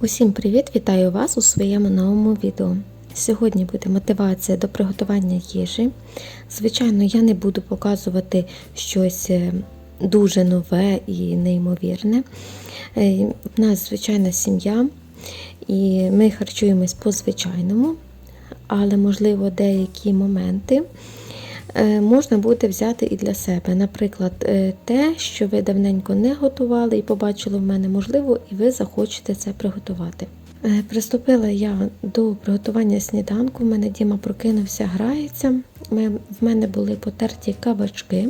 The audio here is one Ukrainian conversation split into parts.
Усім привіт! Вітаю вас у своєму новому відео. Сьогодні буде мотивація до приготування їжі. Звичайно, я не буду показувати щось е, дуже нове і неймовірне. Е, В нас звичайна сім'я, і ми харчуємось по-звичайному, але, можливо, деякі моменти е, можна буде взяти і для себе. Наприклад, е, те, що ви давненько не готували і побачили в мене, можливо, і ви захочете це приготувати. Е, Приступила я до приготування сніданку. У мене Діма прокинувся, грається. Ми, в мене були потерті кабачки,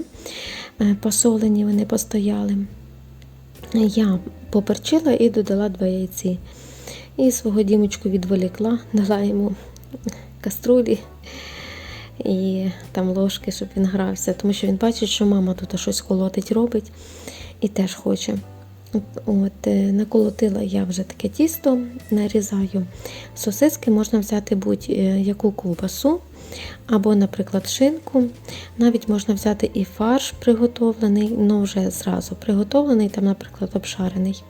е, посолені, вони постояли. Я поперчила і додала два яйці. І свого дімочку відволікла, дала йому каструлі і там ложки, щоб він грався, тому що він бачить, що мама тут щось колотить, робить і теж хоче. От, е, наколотила я вже таке тісто, нарізаю сосиски, можна взяти будь-яку ковбасу, або, наприклад, шинку. Навіть можна взяти і фарш приготовлений, ну вже зразу приготовлений, там, наприклад, обшарений.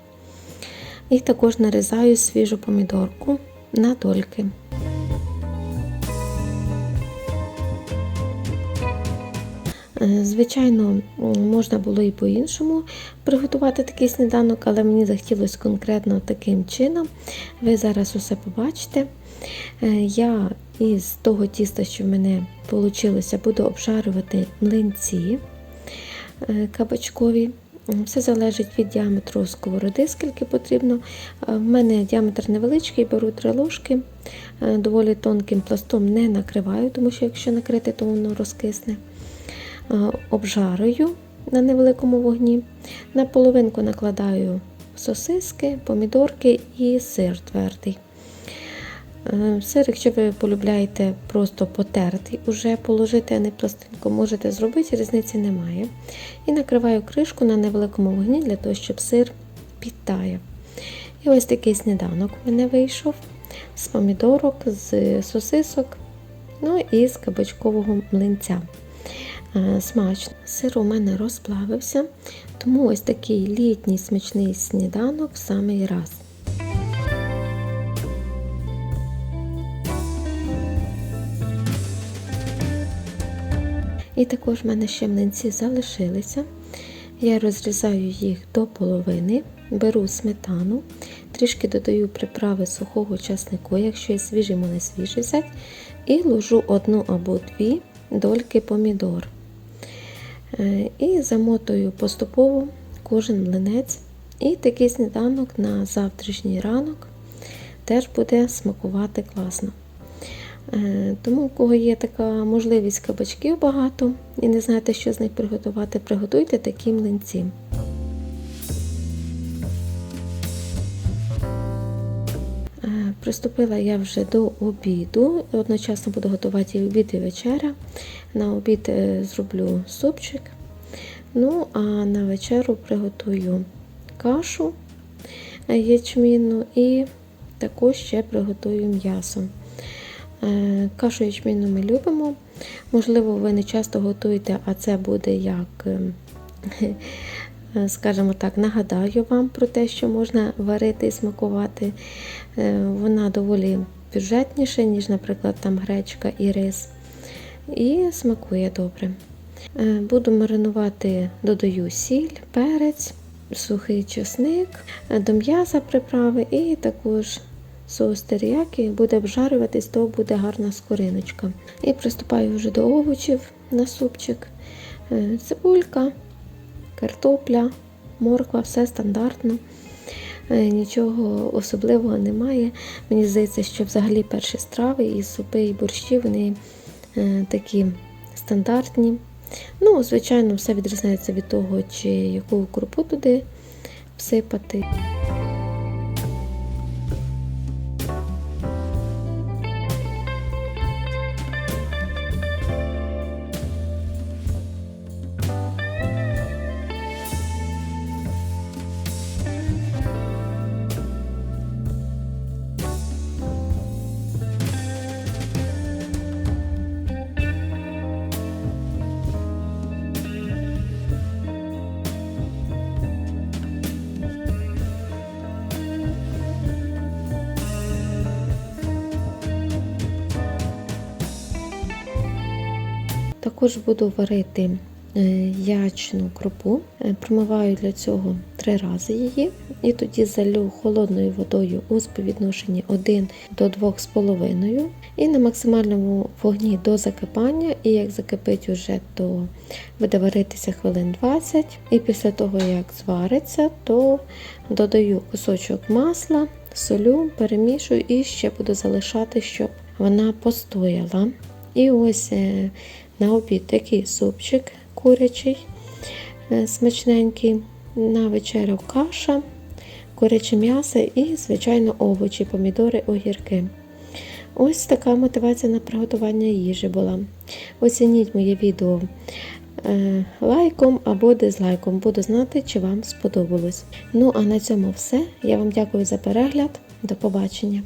І також нарізаю свіжу помідорку на дольки. Звичайно, можна було і по-іншому приготувати такий сніданок, але мені захотілося конкретно таким чином. Ви зараз усе побачите. Е, Я із того тіста, що в мене вийшло, буду обжарювати млинці е, кабачкові. Все залежить від діаметру сковороди, скільки потрібно. Е, В мене діаметр невеличкий, беру три ложки, Е, доволі тонким пластом не накриваю, тому що якщо накрити, то воно розкисне. Е, Обжарую на невеликому вогні. На половинку накладаю сосиски, помідорки і сир твердий. Е, Сир, якщо ви полюбляєте просто потертий, уже положити, а не пластинку, можете зробити, різниці немає. І накриваю кришку на невеликому вогні для того, щоб сир підтаяв. І ось такий сніданок у мене вийшов з помідорок, з сосисок, ну і з кабачкового млинця. Е, Смачно. Сир у мене розплавився, тому ось такий літній смачний сніданок в самий раз. І також в мене ще млинці залишилися. Я розрізаю їх до половини, беру сметану, трішки додаю приправи сухого часнику, якщо є свіжий, мене свіжий взяти, і ложу одну або дві дольки помідор. Е, І замотую поступово кожен млинець. І такий сніданок на завтрашній ранок теж буде смакувати класно. Е, Тому, у кого є така можливість кабачків багато і не знаєте, що з них приготувати, приготуйте такі млинці. Приступила я вже до обіду. Одночасно буду готувати і обід і вечеря. На обід е, зроблю супчик. Ну, а на вечеру приготую кашу е, ячмінну і також ще приготую м'ясо. Е, Кашу ячмінну ми любимо. Можливо, ви не часто готуєте, а це буде як, скажімо так, нагадаю вам про те, що можна варити і смакувати. Е, Вона доволі бюджетніша, ніж, наприклад, там гречка і рис. І смакує добре. Е, Буду маринувати, додаю сіль, перець, сухий чесник, е, до м'яса приправи і також соус теріякі буде обжарюватись, то буде гарна скориночка. І приступаю вже до овочів на супчик. Е, Цибулька, картопля, морква, все стандартно. Е, Нічого особливого немає. Мені здається, що взагалі перші страви, і супи, і борщі, вони е, такі стандартні. Ну, звичайно, все відрізняється від того, чи яку крупу туди всипати. Також буду варити е, ячну крупу. Е, Промиваю для цього три рази її і тоді залю холодною водою у співвідношенні 1 до 2,5 і на максимальному вогні до закипання. І як закипить уже, то буде варитися хвилин 20. І після того, як звариться, то додаю кусочок масла, солю, перемішую і ще буду залишати, щоб вона постояла. І ось е, на обід такий супчик курячий, е, смачненький, на вечерю каша, куряче м'ясо і, звичайно, овочі, помідори, огірки. Ось така мотивація на приготування їжі була. Оцініть моє відео е, лайком або дизлайком. Буду знати, чи вам сподобалось. Ну а на цьому все. Я вам дякую за перегляд. До побачення.